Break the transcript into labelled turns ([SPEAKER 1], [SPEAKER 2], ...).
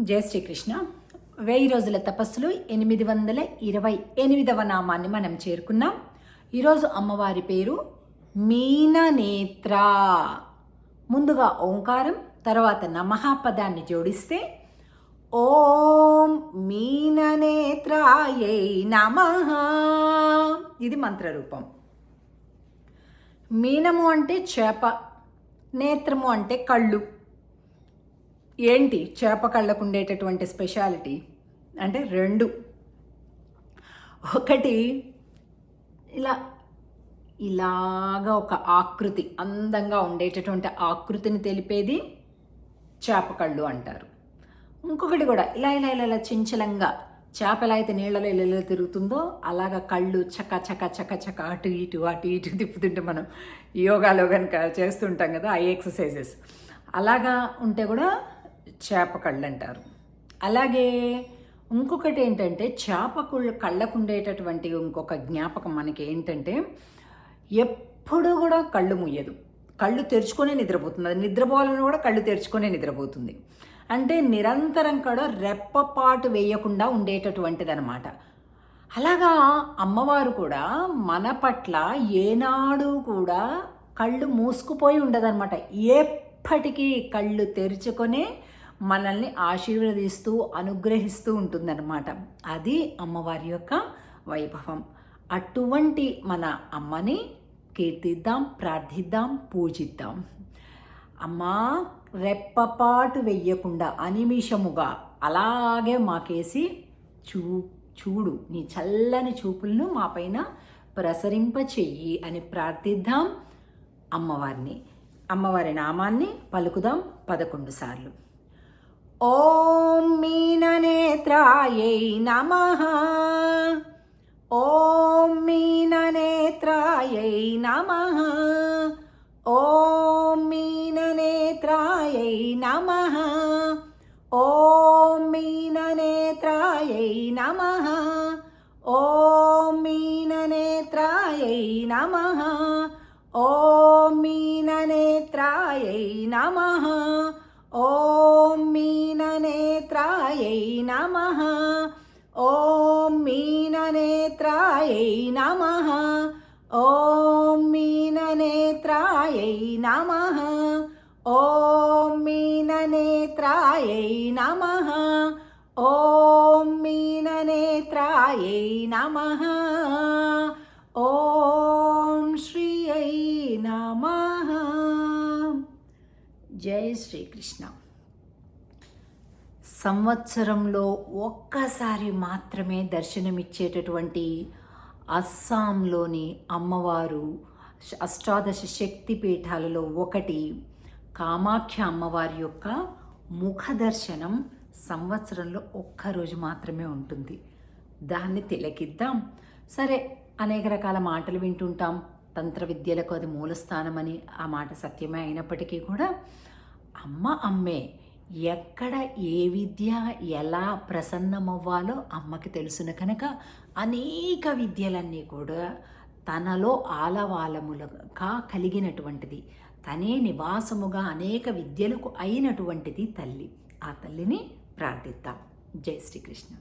[SPEAKER 1] జయ శ్రీకృష్ణ. వెయ్యి రోజుల తపస్సులు ఎనిమిది వందల ఇరవై ఎనిమిదవ నామాన్ని మనం చేరుకున్నాం. ఈరోజు అమ్మవారి పేరు మీననేత్ర. ముందుగా ఓంకారం తర్వాత నమహాపదాన్ని జోడిస్తే ఓం మీననేత్రాయై నమ. ఇది మంత్రరూపం. మీనము అంటే చేప నేత్రము అంటే కళ్ళు. ఏంటి చేప కళ్ళకు ఉండేటటువంటి స్పెషాలిటీ? అంటే రెండు. ఒకటి ఇలా ఇలాగా ఒక ఆకృతి అందంగా ఉండేటటువంటి ఆకృతిని తెలిపేది చేప కళ్ళు అంటారు. ఇంకొకటి కూడా ఇలా ఇలా ఇలా ఇలా చంచలంగా చేప ఎలా అయితే నీళ్ళలో ఇలా ఇలా తిరుగుతుందో అలాగా కళ్ళు చక చక చక చక అటు ఇటు అటు ఇటు తిప్పుతుంటే మనం యోగాలో కనుక చేస్తుంటాం కదా ఐ ఎక్సర్సైజెస్. అలాగా ఉంటే కూడా చేప కళ్ళు అంటారు అలాగే ఇంకొకటి ఏంటంటే చేప కళ్ళకు ఉండేటటువంటి ఇంకొక జ్ఞాపకం మనకి ఏంటంటే ఎప్పుడు కూడా కళ్ళు ముయ్యదు కళ్ళు తెరుచుకొనే నిద్రపోతుంది. అది నిద్రపోవాలని కూడా కళ్ళు తెరుచుకొనే నిద్రపోతుంది. అంటే నిరంతరం కూడా రెప్పపాటు వేయకుండా ఉండేటటువంటిది అనమాట అలాగా అమ్మవారు కూడా మన పట్ల ఏనాడు కూడా కళ్ళు మూసుకుపోయి ఉండదన్నమాట ఎప్పటికీ కళ్ళు తెరుచుకొనే మనల్ని ఆశీర్వదిస్తూ అనుగ్రహిస్తూ ఉంటుందన్నమాట. అది అమ్మవారి యొక్క వైభవం. అటువంటి మన అమ్మని కీర్తిద్దాం ప్రార్థిద్దాం పూజిద్దాం. అమ్మా రెప్పపాటు వెయ్యకుండా అనిమిషముగా అలాగే మాకేసి చూ చూడు నీ చల్లని చూపులను మా పైన ప్రసరింప చెయ్యి అని ప్రార్థిద్దాం అమ్మవారిని. అమ్మవారి నామాన్ని పలుకుదాం పదకొండు సార్లు. ॐ मीननेत्रायै नमः। ॐ मीननेत्रायै नमः। ॐ मीननेत्रायै नमः। ॐ मीननेत्रायै नमः। ॐ मीननेत्रायै नमः। ॐ मीननेत्रायै नमः। ॐ नमः। ॐ मीननेत्रायै नमः। ॐ मीननेत्रायै नमः। ॐ मीननेत्रायै नमः। ॐ मीननेत्रायै नमः। ॐ श्रियै नमः। जय श्रीकृष्ण। సంవత్సరంలో ఒక్కసారి మాత్రమే దర్శనమిచ్చేటటువంటి అస్సాంలోని అమ్మవారు అష్టాదశ శక్తి పీఠాలలో ఒకటి. కామాఖ్య అమ్మవారి యొక్క ముఖ దర్శనం సంవత్సరంలో ఒక్కరోజు మాత్రమే ఉంటుంది. దాన్ని తిలకిద్దాం. సరే అనేక రకాల మాటలు వింటుంటాం. తంత్ర విద్యలకు అది మూలస్థానమని ఆ మాట సత్యమే అయినప్పటికీ కూడా అమ్మ అమ్మే ఎక్కడ ఏ విద్య ఎలా ప్రసన్నమవ్వాలో అమ్మకి తెలుసును కనుక అనేక విద్యలన్నీ కూడా తనలో ఆలవాలములుగా కలిగినటువంటిది. తనే నివాసముగా అనేక విద్యలకు అయినటువంటిది తల్లి. ఆ తల్లిని ప్రార్థిద్దాం. జై శ్రీకృష్ణ.